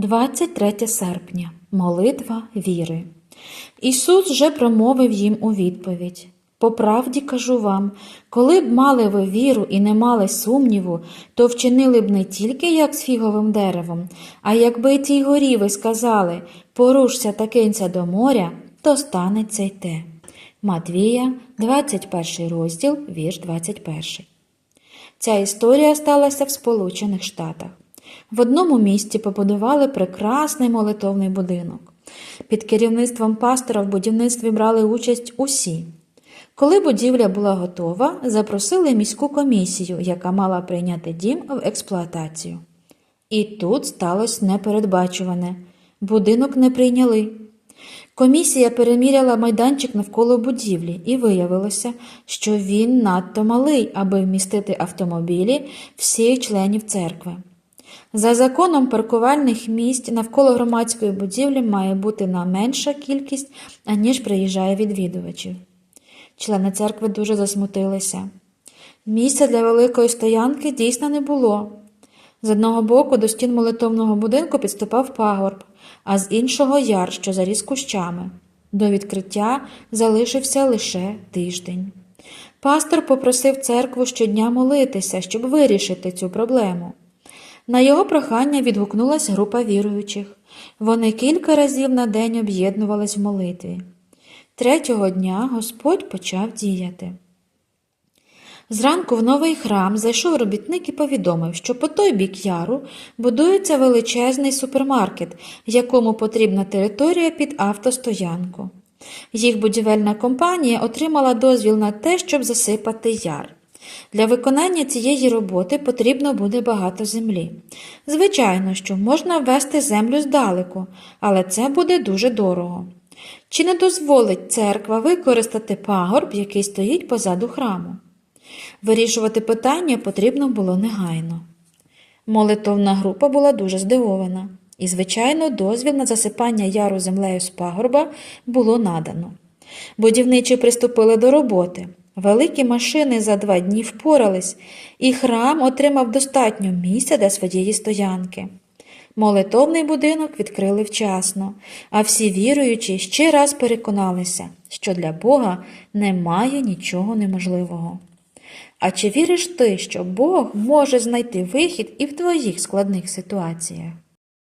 23 серпня. Молитва віри. Ісус вже промовив їм у відповідь. По правді кажу вам, коли б мали ви віру і не мали сумніву, то вчинили б не тільки як з фіговим деревом, а якби тій горі ви сказали порушся та кинься до моря, то станеться й те. Матвія, 21 розділ, вірш 21. Ця історія сталася в Сполучених Штатах. В одному місті побудували прекрасний молитовний будинок. Під керівництвом пастора в будівництві брали участь усі. Коли будівля була готова, запросили міську комісію, яка мала прийняти дім в експлуатацію. І тут сталося непередбачуване. Будинок не прийняли. Комісія переміряла майданчик навколо будівлі і виявилося, що він надто малий, аби вмістити автомобілі всіх членів церкви. За законом паркувальних місць навколо громадської будівлі має бути на менша кількість, аніж приїжджає відвідувачів. Члени церкви дуже засмутилися. Місця для великої стоянки дійсно не було. З одного боку до стін молитовного будинку підступав пагорб, а з іншого яр, що заріс кущами. До відкриття залишився лише тиждень. Пастор попросив церкву щодня молитися, щоб вирішити цю проблему. На його прохання відгукнулася група віруючих. Вони кілька разів на день об'єднувались в молитві. Третього дня Господь почав діяти. Зранку в новий храм зайшов робітник і повідомив, що по той бік яру будується величезний супермаркет, якому потрібна територія під автостоянку. Їх будівельна компанія отримала дозвіл на те, щоб засипати яр. Для виконання цієї роботи потрібно буде багато землі. Звичайно, що можна ввести землю здалеку, але це буде дуже дорого. Чи не дозволить церква використати пагорб, який стоїть позаду храму? Вирішувати питання потрібно було негайно. Молитовна група була дуже здивована, і, звичайно, дозвіл на засипання яру землею з пагорба було надано. Будівничі приступили до роботи. Великі машини за два дні впорались, і храм отримав достатньо місця для своєї стоянки. Молитовний будинок відкрили вчасно, а всі віруючі ще раз переконалися, що для Бога немає нічого неможливого. А чи віриш ти, що Бог може знайти вихід і в твоїх складних ситуаціях?